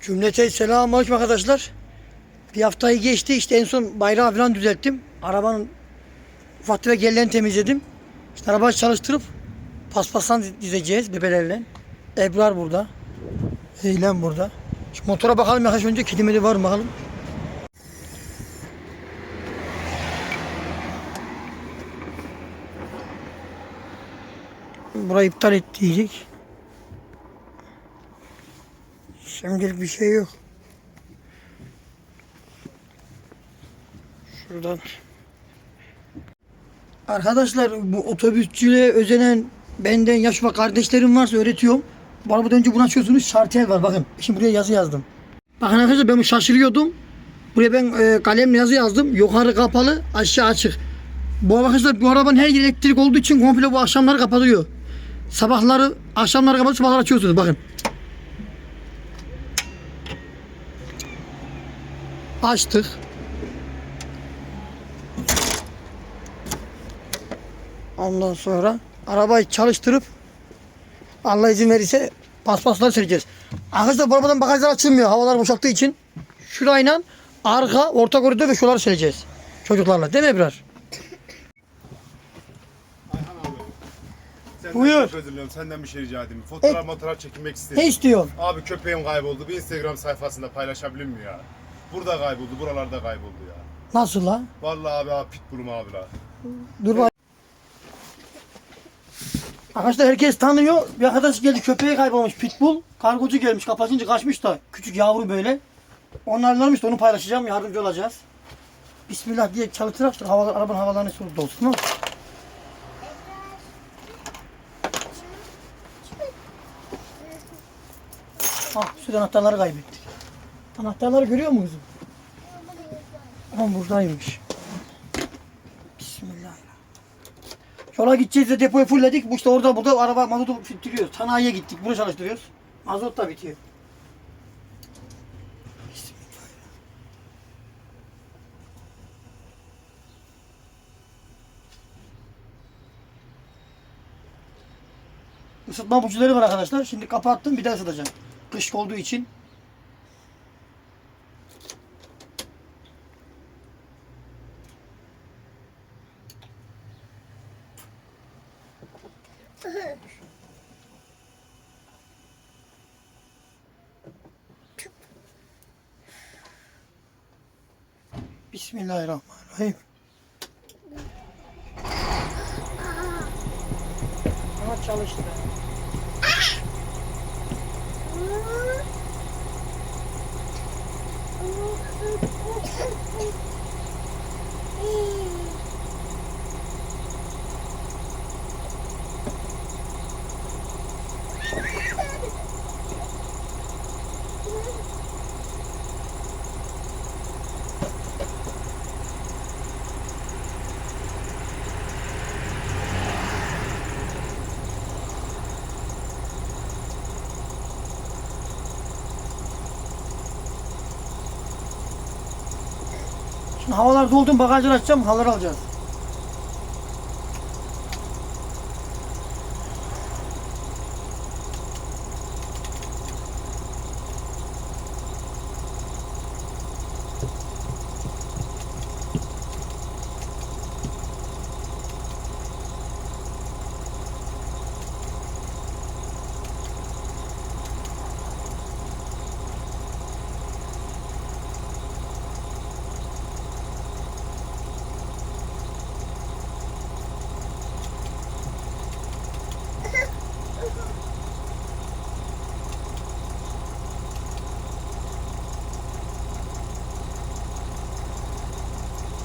Cümlete selamun aleyküm arkadaşlar. Bir haftayı geçti işte en son bayrağı falan düzelttim. Arabanın ufak tefek yerlerini temizledim. İşte arabayı çalıştırıp paspaslan dizeceğiz bebelerle. Ebrar burada. Eylem burada. Şu motora bakalım yaklaşık önce kedimeli var mı bakalım. Burayı iptal et Şimdilik bir şey yok. Şuradan. Arkadaşlar bu otobüsçülüğe özenen benden yaş ve kardeşlerim varsa öğretiyorum. Bu arabadan önce bunu açıyorsunuz şartel var bakın. Şimdi buraya yazı yazdım. Bakın arkadaşlar ben şaşırıyordum. Buraya ben e, kalemle yazı yazdım. Yukarı kapalı aşağı açık. Bu arkadaşlar bu arabanın her yeri elektrik olduğu için komple bu akşamları kapatılıyor. Sabahları akşamları kapatıp sabahları açıyorsunuz bakın. Açtık. Ondan sonra arabayı çalıştırıp Allah izin verirse paspaslar sileceğiz. Arkadaşlar bu arabadan bagajlar açılmıyor havalar boşalttığı için. Şurayla arka, orta koridor ve şuraları sileceğiz. Çocuklarla değil mi Ebrar? Senden Buyur. Çok özür dilerim. Senden bir şey rica edeyim. Fotoğraf fotoğraf çekinmek istedim. istiyorsun? Abi köpeğim kayboldu. Bir Instagram sayfasında paylaşabilir mi ya? Burada kayboldu, buralarda kayboldu ya. Nasıl la? Vallahi abi abi pitbullum abi la. Dur bak. Arkadaşlar herkes tanıyor. Bir arkadaş geldi köpeği kaybolmuş pitbull. Kargocu gelmiş kapatınca kaçmış da küçük yavru böyle. Onlarlamış da onu paylaşacağım yardımcı olacağız. Bismillah diye çalıştırarak hava, arabanın havalarını sordu olsun. Mı? Ah şu anahtarları kaybettik. Anahtarları görüyor musun kızım? Ama buradaymış. Bismillahirrahmanirrahim. Yola gideceğiz de depoyu fullledik. Bu işte orada burada araba mazotu bitiriyoruz. Sanayiye gittik. Bunu çalıştırıyoruz. Mazot da bitiyor. Isıtma bujileri var arkadaşlar. Şimdi kapattım bir daha ısıtacağım. Kış olduğu için. Bismillahirrahmanirrahim. Ama çalıştı. Havalar doldu bagajları açacağım havaları alacağız.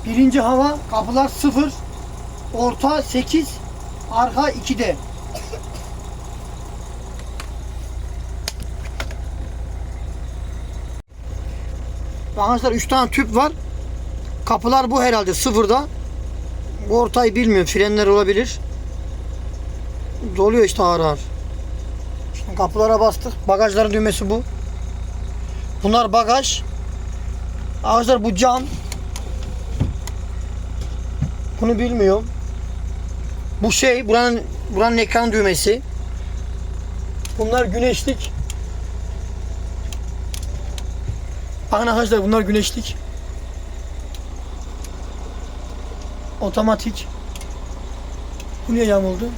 Birinci hava kapılar 0, orta 8, arka 2'de. Arkadaşlar 3 tane tüp var. Kapılar bu herhalde sıfırda. Bu ortayı bilmiyorum. Frenler olabilir. Doluyor işte ağır ağır. Şimdi kapılara bastık. Bagajların düğmesi bu. Bunlar bagaj. Arkadaşlar bu cam. Bunu bilmiyorum. Bu şey buranın buranın ekran düğmesi. Bunlar güneşlik. Bakın arkadaşlar bunlar güneşlik. Otomatik. Bu niye yamuldu?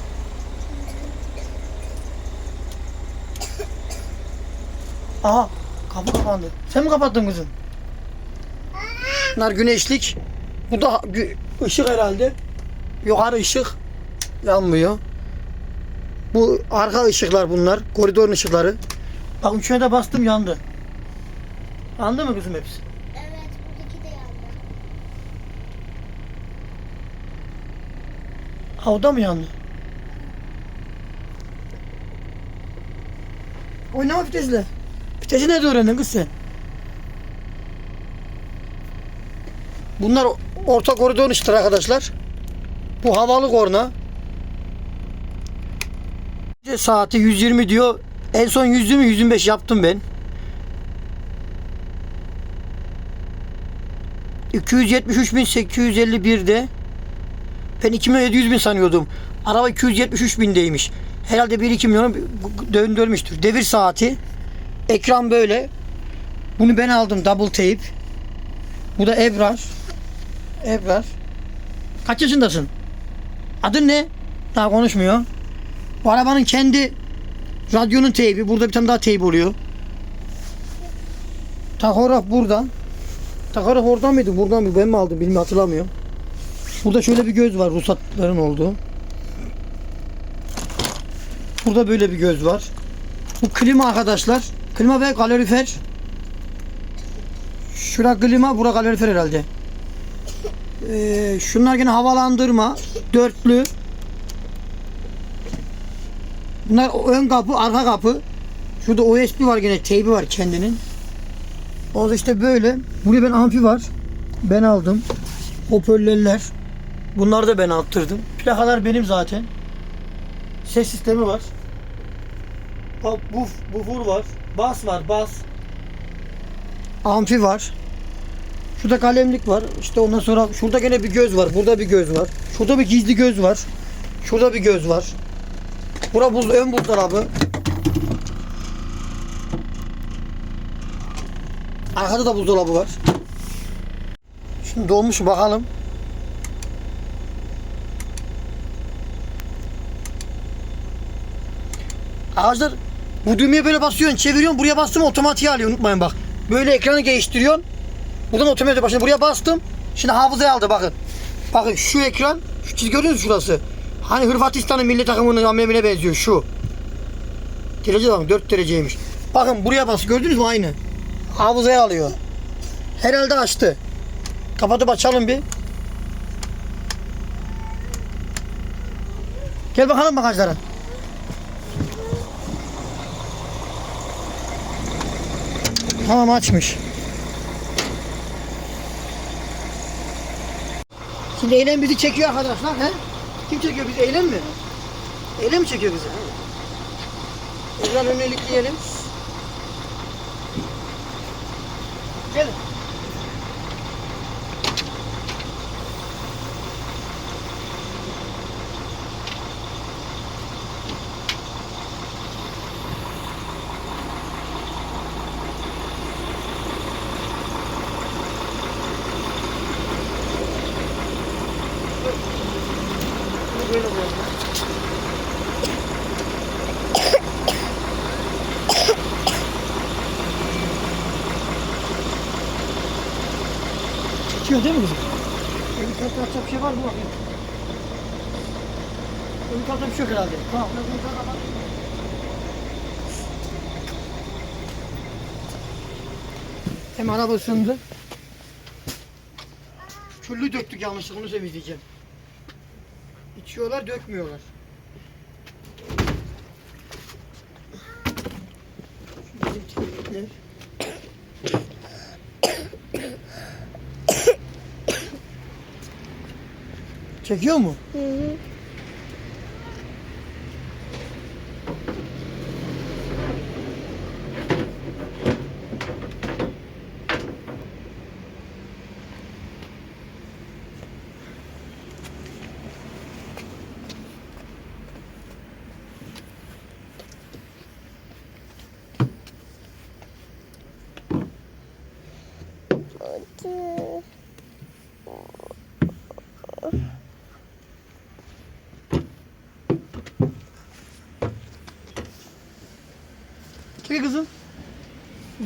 Aha kapı kapandı. Sen mi kapattın kızım? Bunlar güneşlik. Bu da ışık herhalde. Yukarı ışık yanmıyor. Bu arka ışıklar bunlar. Koridorun ışıkları. Bak üçüne de bastım yandı. Yandı mı kızım hepsi? Evet buradaki de yandı. Havada mı yandı? Oynama vitesle. Vitesi nerede öğrendin kız sen? Bunlar orta koridor ışıkları arkadaşlar. Bu havalı korna. Saati 120 diyor. En son 120 125 yaptım ben. 273.851'de ben 2 milyon 700 bin sanıyordum. Araba 273 bindeymiş. Herhalde 1-2 milyonu döndürmüştür. Devir saati. Ekran böyle. Bunu ben aldım double tape. Bu da Ebrar. Ebrar. Kaç yaşındasın? Adın ne? Daha konuşmuyor. Bu arabanın kendi radyonun teybi. Burada bir tane daha teybi oluyor. Tahograf buradan. Tahograf oradan mıydı? Buradan mı? Ben mi aldım? Bilmiyorum hatırlamıyorum. Burada şöyle bir göz var ruhsatların olduğu. Burada böyle bir göz var. Bu klima arkadaşlar. Klima ve kalorifer. Şura klima, bura kalorifer herhalde. Ee, şunlar yine havalandırma. Dörtlü. Bunlar ön kapı, arka kapı. Şurada USB var yine, teybi var kendinin. O da işte böyle. Buraya ben amfi var. Ben aldım. Hoparlörler. Bunları da ben attırdım. Plakalar benim zaten. Ses sistemi var. Buf, bufur var. Bas var, bas. Amfi var. Şurada kalemlik var. İşte ondan sonra şurada gene bir göz var. Burada bir göz var. Şurada bir gizli göz var. Şurada bir göz var. Bura buz, ön buzdolabı. Arkada da buzdolabı var. Şimdi dolmuş bakalım. Arkadaşlar bu düğmeye böyle basıyorsun, çeviriyorsun, buraya bastım otomatiğe alıyor unutmayın bak. Böyle ekranı değiştiriyorsun. Buradan otomatik başına buraya bastım. Şimdi hafızaya aldı bakın. Bakın şu ekran, şu çizgi gördünüz mü şurası? Hani Hırvatistan'ın milli takımının amblemine benziyor şu. Derece bakın 4 dereceymiş. Bakın buraya bas gördünüz mü aynı. Hafızaya alıyor. Herhalde açtı. Kapatıp açalım bir. Gel bakalım bagajlara. Tamam açmış. Şimdi eylem bizi çekiyor arkadaşlar. He? Kim çekiyor bizi? Eylem mi? Eylem mi çekiyor bizi? Ekran önüne diyelim. Gel. Böyle oluyor. Çekiyor değil mi kızım? Öbür tarafta atacak bir şey var mı bakayım? Öbür tarafta bir şey yok herhalde. Tamam. öbür. Hem araba ısındı. Küllü döktük yanlışlıkla onu temizleyeceğim. İçiyorlar dökmüyorlar. Şu Çekiyor? Hı hı.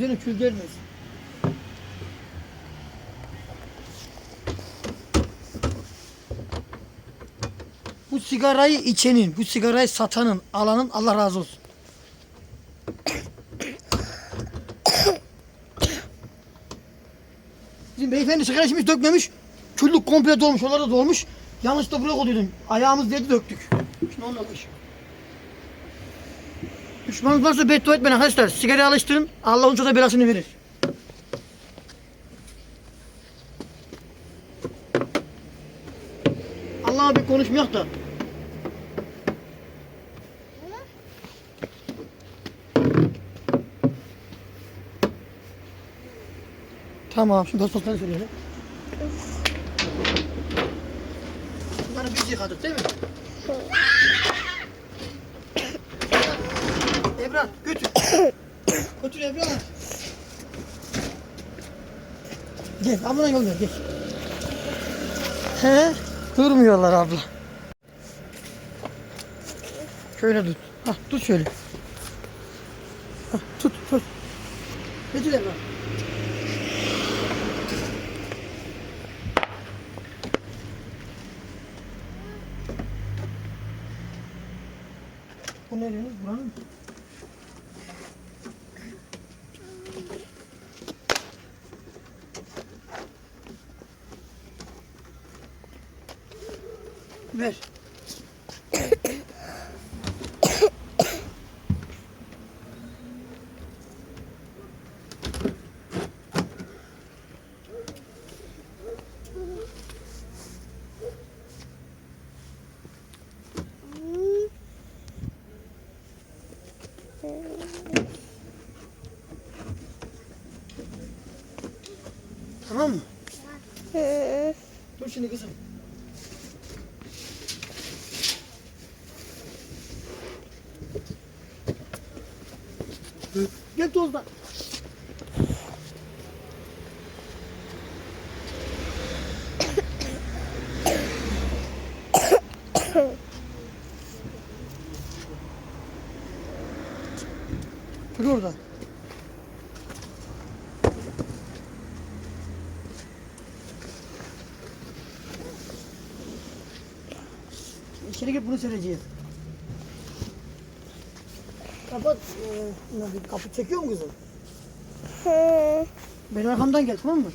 Üzerine kül gelmez. Bu sigarayı içenin, bu sigarayı satanın, alanın Allah razı olsun. Bizim beyefendi sigara içmiş dökmemiş. Küllük komple dolmuş, onlar da dolmuş. Yanlışlıkla buraya koydum. Ayağımız dedi döktük. Şimdi onunla uğraş. Düşmanınız varsa beddua etmeyin arkadaşlar. Sigaraya alıştırın. Allah onca da belasını verir. Allah'a bir konuşmayak da. Tamam, şimdi pastasını söyleyelim. Bunları biz yıkadık değil mi? Ebrar götür. götür Ebrar. Gel ablana yol ver gel. He? Durmuyorlar abla. Şöyle tut. Hah tut şöyle. Hah, tut tut. Götür Ebrar. Bu nereniz? Buranın mı? Ver. Tamam mı? Dur şimdi kızım. Gel tozdan. Dur orada. Gir bunu sereceğiz. Kapat. Nasıl, kapı çekiyor mu kızım? Benim arkamdan gel tamam mı?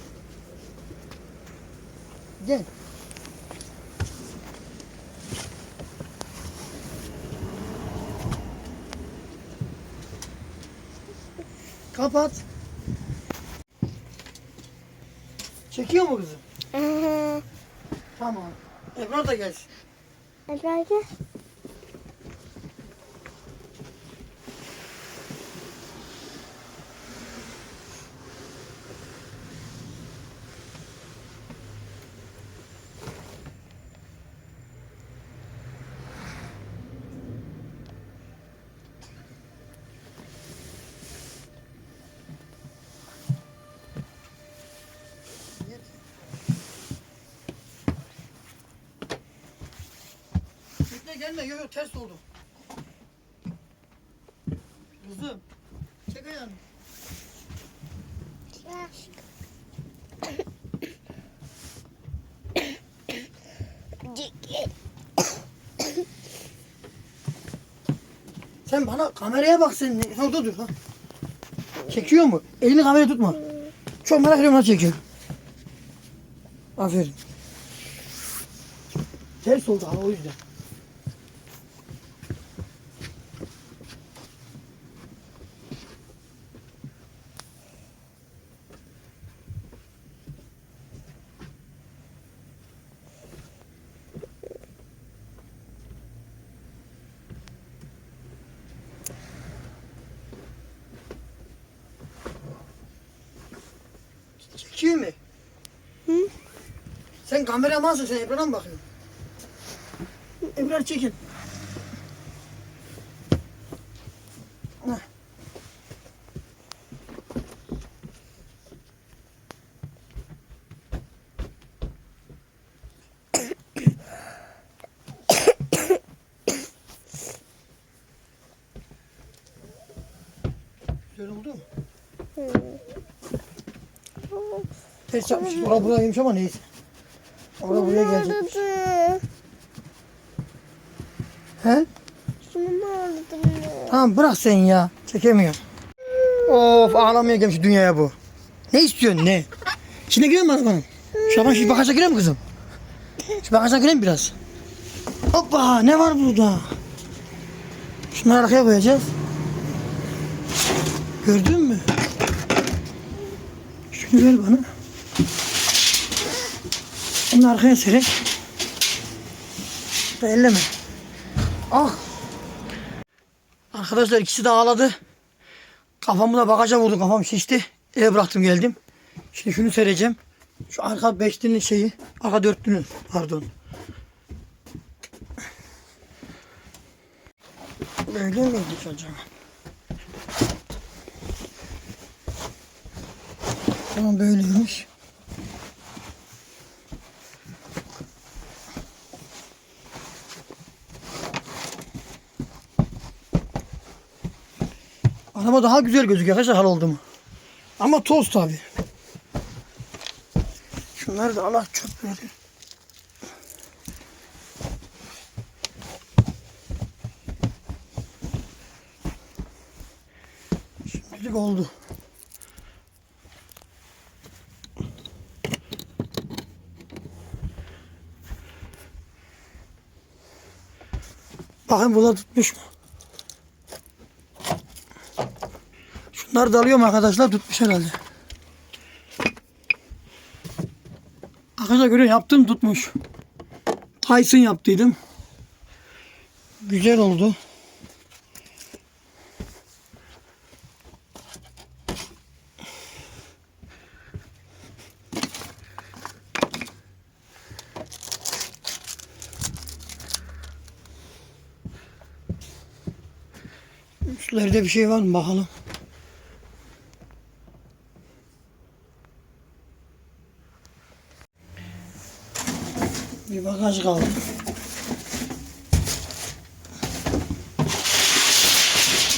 Gel. Kapat. Çekiyor mu kızım? Tamam. Ebrar da gelsin. And like this. Gelme. Yok yok ters oldu. Kızım. Çek ayağını. Sen bana kameraya bak sen. Ne- Orada dur. Ha. Çekiyor mu? Elini kameraya tutma. Çok merak ediyorum nasıl çekiyor. Aferin. Ters oldu ama o yüzden. Kim mi? Hı? Sen kameramansın sen Ebrar'a mı bakıyorsun? Ebrar çekin. Heh. Güzel oldu mu? Hı. Ters yapmışız. Orada burayaymış ama neyse. Orada buraya gelecek. Ağladı. He? Tamam bırak sen ya. Çekemiyorum. Of ağlamaya gelmiş dünyaya bu. Ne istiyorsun ne? İçine girer mi arabanın? Şaban şu bagaja girer mi kızım? Şu bagaja girer mi biraz? Hoppa ne var burada? Şunları arkaya koyacağız. Gördün mü? Şunu ver bana. Bunu arkaya serek. Da. Ah. Arkadaşlar ikisi de ağladı. Kafamı da bagaja vurdu. Kafam şişti. Eve bıraktım geldim. Şimdi şunu sereceğim. Şu arka beşlinin şeyi. Arka dörtlünün pardon. Böyle miydi acaba? Tamam böyleymiş. Araba daha güzel gözüküyor arkadaşlar hal oldu mu? Ama toz tabi. Şunları da Allah çöpleri. Şimdilik oldu. Bakın burada tutmuş mu? Şunları da alıyorum arkadaşlar tutmuş herhalde. Arkadaşlar görüyor yaptım tutmuş. Tyson yaptıydım. Güzel oldu. Üstlerde bir şey var mı bakalım. Bagaj kaldı.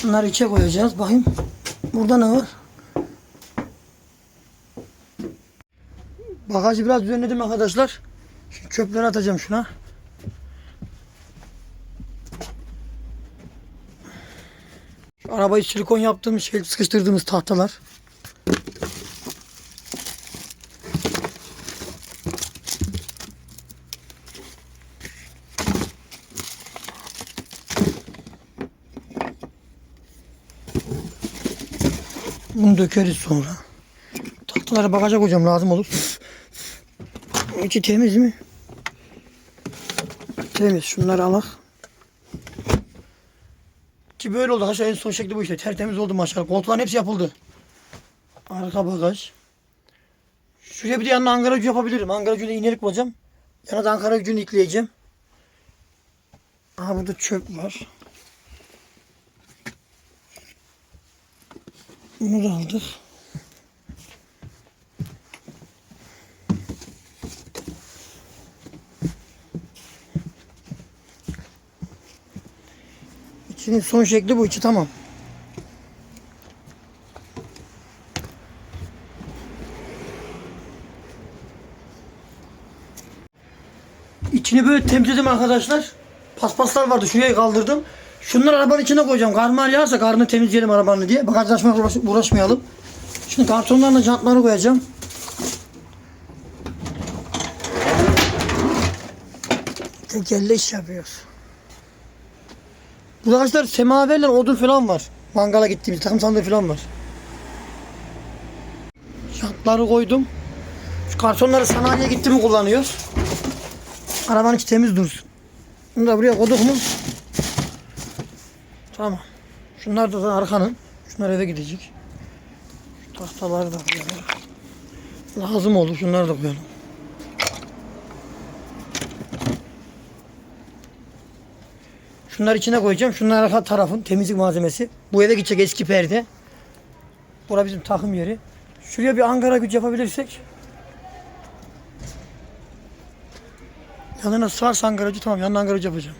Bunları içe koyacağız. Bakayım. Burada ne var? Bagajı biraz düzenledim arkadaşlar. Şimdi çöpleri atacağım şuna. Şu arabayı silikon yaptığımız şey sıkıştırdığımız tahtalar. Dökeriz sonra. Tahtaları bagaja koyacağım lazım olur. İçi temiz mi? Temiz. Şunları alak. Ki böyle oldu. Aşağı en son şekli bu işte. Tertemiz oldu maşallah. Koltukların hepsi yapıldı. Arka bagaj. Şuraya bir de yanına Ankara gücü yapabilirim. Ankara gücüne iğnelik bulacağım. Yana da Ankara gücünü yükleyeceğim. Aha burada çöp var. Bunu da aldık. İçinin son şekli bu. içi tamam. İçini böyle temizledim arkadaşlar. Paspaslar vardı. Şuraya kaldırdım. Şunları arabanın içine koyacağım. Karmar yağarsa karnını temizleyelim arabanı diye. Bagajlaşmaya uğraş- uğraşmayalım. Şimdi kartonlarla jantları koyacağım. Tekelle iş yapıyoruz. Bu arkadaşlar semaverle odun falan var. Mangala gittiğimiz takım sandığı falan var. Jantları koydum. Şu kartonları sanayiye gitti mi kullanıyoruz. Arabanın içi temiz dursun. Bunu da buraya koyduk mu? Tamam. Şunlar da arkanın. Şunlar eve gidecek. Şu tahtaları da koyalım. Lazım olur. Şunları da koyalım. Şunları içine koyacağım. Şunlar arka tarafın temizlik malzemesi. Bu eve gidecek eski perde. Bura bizim takım yeri. Şuraya bir Ankara güç yapabilirsek. Yanına sığarsa Ankara gücü tamam. Yanına Ankara gücü yapacağım.